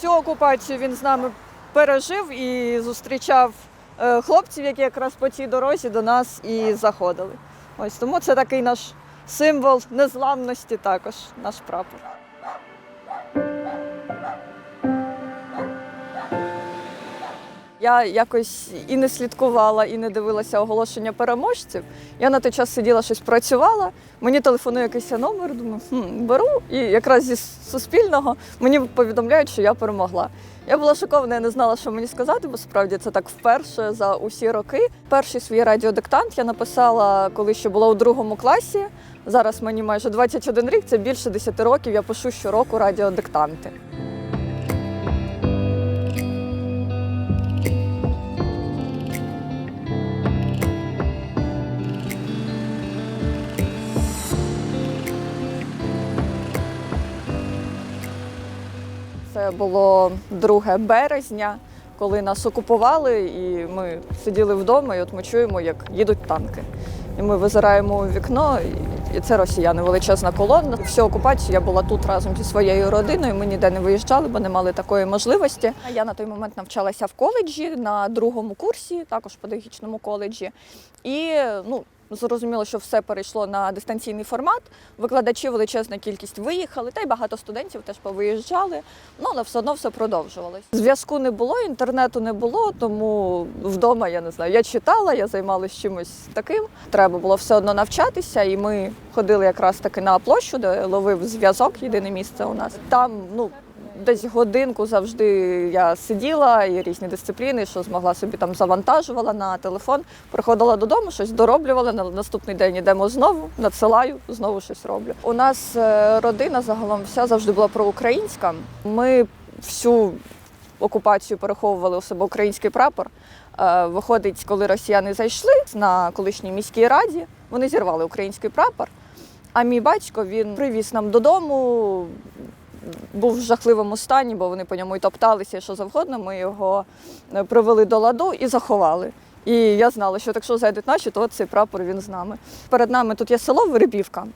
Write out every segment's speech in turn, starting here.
Всю окупацію він з нами пережив і зустрічав е, хлопців, які якраз по цій дорозі до нас і заходили. Ось тому це такий наш символ незламності, також наш прапор. Я якось і не слідкувала, і не дивилася оголошення переможців. Я на той час сиділа, щось працювала. Мені телефонує якийсь номер, думаю, хм, беру. І якраз зі Суспільного мені повідомляють, що я перемогла. Я була шокована, я не знала, що мені сказати, бо справді це так вперше за усі роки. Перший свій радіодиктант я написала, коли ще була у другому класі. Зараз мені майже 21 рік, це більше 10 років. Я пишу щороку радіодиктанти. Було 2 березня, коли нас окупували, і ми сиділи вдома, і от ми чуємо, як їдуть танки. І ми визираємо у вікно, і- це росіяни, величезна колона. Всю окупацію я була тут разом зі своєю родиною. Ми ніде не виїжджали, бо не мали такої можливості. Я на той момент навчалася в коледжі на другому курсі, також педагогічному коледжі. І ну, зрозуміло, що все перейшло на дистанційний формат. Викладачі величезна кількість виїхали, та й багато студентів теж повиїжджали. Ну, але все одно все продовжувалось. Зв'язку не було, інтернету не було, тому вдома я не знаю. Я читала, я займалася чимось таким. Треба було все одно навчатися, і ми ходили якраз таки на площу, де ловив зв'язок, єдине місце у нас. Там, ну. Десь годинку завжди я сиділа і різні дисципліни, що змогла собі там завантажувала на телефон. Приходила додому, щось дороблювала. На наступний день йдемо знову, надсилаю, знову щось роблю. У нас е, родина загалом вся завжди була проукраїнська. Ми всю окупацію переховували у себе український прапор. Е, Виходить, коли росіяни зайшли на колишній міській раді, вони зірвали український прапор. А мій батько він привіз нам додому. Був в жахливому стані, бо вони по ньому і топталися, і що завгодно. Ми його е, привели до ладу і заховали. І я знала, що якщо зайдуть наші, то цей прапор він з нами. Перед нами тут є село Вербівка.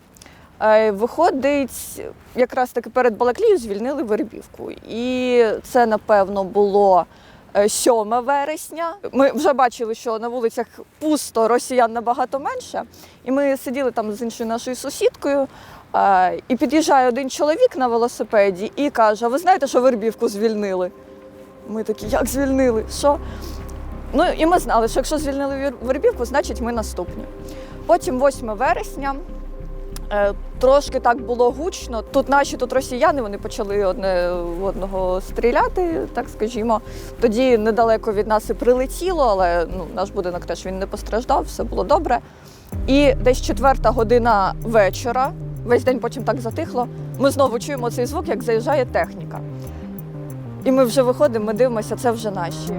Е, Виходить, якраз таки перед Балаклією звільнили Вербівку. І це, напевно, було е, 7 вересня. Ми вже бачили, що на вулицях пусто росіян набагато менше. І ми сиділи там з іншою нашою сусідкою. І під'їжджає один чоловік на велосипеді і каже: ви знаєте, що Вербівку звільнили? Ми такі, як звільнили? Що? Ну і ми знали, що якщо звільнили Вербівку, значить ми наступні. Потім 8 вересня. Е, Трошки так було гучно. Тут наші, тут росіяни, вони почали одне одного стріляти, так скажімо. Тоді недалеко від нас і прилетіло, але ну, наш будинок теж він не постраждав, все було добре. І десь четверта година вечора, весь день потім так затихло. Ми знову чуємо цей звук, як заїжджає техніка. І ми вже виходимо, ми дивимося, це вже наші.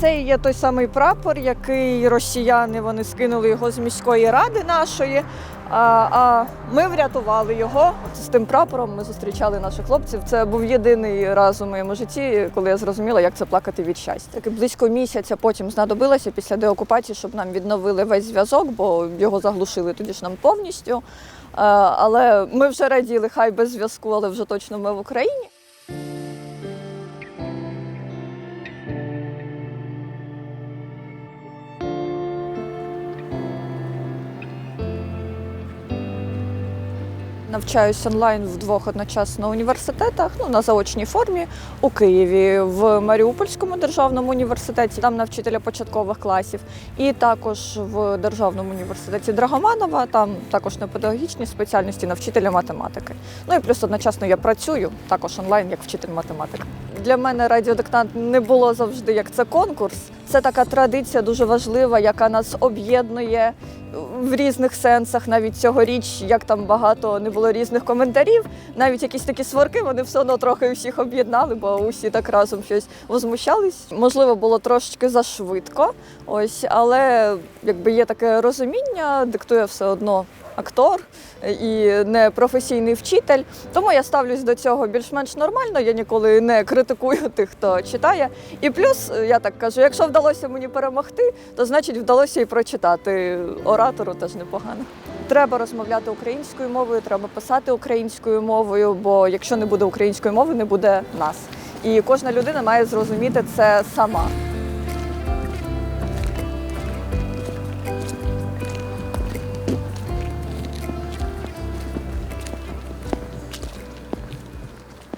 Це є той самий прапор, який росіяни вони скинули його з міської ради нашої. А, ми врятували його з тим прапором. Ми зустрічали наших хлопців. Це був єдиний раз у моєму житті, коли я зрозуміла, як це плакати від щастя. Таки близько місяця потім знадобилося після деокупації, щоб нам відновили весь зв'язок, бо його заглушили тоді ж нам повністю. Але ми вже раділи, хай без зв'язку, але вже точно ми в Україні. Навчаюсь онлайн в двох одночасно університетах, ну на заочній формі у Києві, в Маріупольському державному університеті, там на вчителя початкових класів, і також в державному університеті Драгоманова, там також на педагогічній спеціальності на вчителя математики. Ну і плюс одночасно я працюю також онлайн як вчитель математики. Для мене радіодиктант не було завжди як це конкурс. Це така традиція дуже важлива, яка нас об'єднує в різних сенсах. Навіть цьогоріч, як там багато не було різних коментарів, навіть якісь такі сварки, вони все одно трохи всіх об'єднали, бо усі так разом щось возмущались. Можливо, було трошечки зашвидко. Ось, але якби є таке розуміння, диктує все одно актор і не професійний вчитель. Тому я ставлюсь до цього більш-менш нормально. Я ніколи не критикую тих, хто читає. І плюс я так кажу, якщо вдалося мені перемогти, то значить вдалося і прочитати. Оратору теж непогано. Треба розмовляти українською мовою, треба писати українською мовою, бо якщо не буде української мови, не буде нас. І кожна людина має зрозуміти це сама.